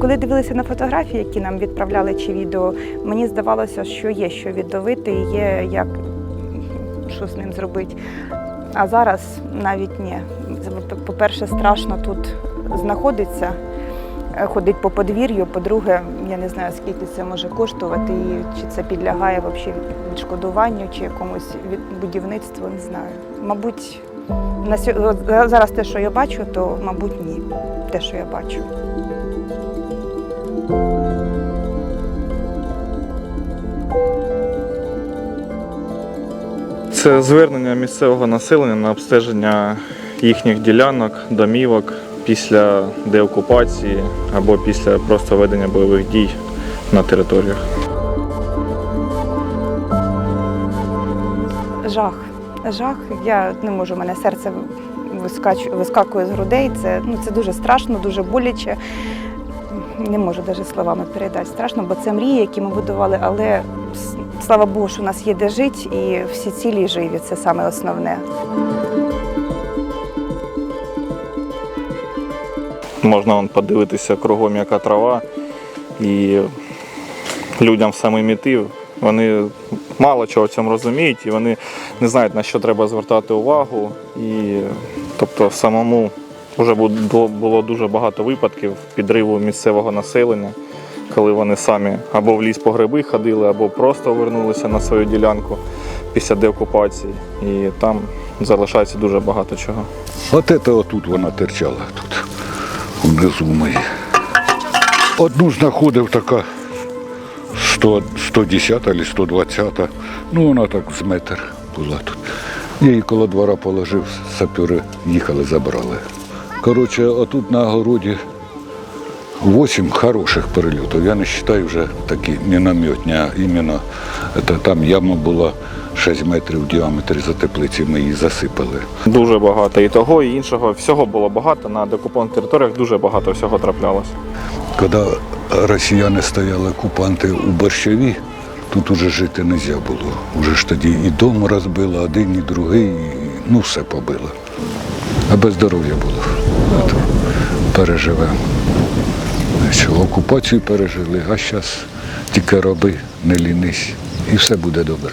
Коли дивилися на фотографії, які нам відправляли чи відео, мені здавалося, що є що відновити, є як що з ним зробити. А зараз навіть ні. По-перше, страшно тут знаходитися е, ходить по подвір'ю. По-друге, я не знаю, скільки це може коштувати, і чи це підлягає взагалі відшкодуванню, чи якомусь будівництву, не знаю. Мабуть, на сьо- зараз те, що я бачу, то мабуть ні. Те, що я бачу. Це звернення місцевого населення на обстеження їхніх ділянок, домівок після деокупації або після просто ведення бойових дій на територіях. Жах. Жах. Я не можу, мене серце вискакує з грудей. Це, ну, це дуже страшно, дуже боляче. Не можу навіть словами передати. Страшно, бо це мрії, які ми будували, але слава Богу, що у нас є де жити, і всі цілі живі. Це саме основне. Можна вон, подивитися кругом, яка трава, і людям самим іти. Вони мало чого в цьому розуміють, і вони не знають, на що треба звертати увагу. І, тобто, самому вже було дуже багато випадків підриву місцевого населення, коли вони самі або в ліс по гриби ходили, або просто вернулися на свою ділянку після деокупації. І там залишається дуже багато чого. От це отут вона терчала тут, мої. Одну знаходив така 100, 110 або 120. Ну, вона так з метр була тут. Я її коло двора положив, сапюри їхали, забрали. Коротше, отут на огороді 8 хороших перельотів. Я не вважаю вже такі мінометні, а іменно це, там яма була 6 метрів в діаметрі за теплиці, ми її засипали. Дуже багато і того, і іншого. Всього було багато. На деокупованих територіях дуже багато всього траплялось. Коли росіяни стояли окупанти у Борщові, тут уже жити не можна було. Уже ж тоді і дом розбило, один, і другий, і, ну все побило. А без здоров'я було. Переживемо. Що, окупацію пережили, а зараз тільки роби, не лінись, і все буде добре.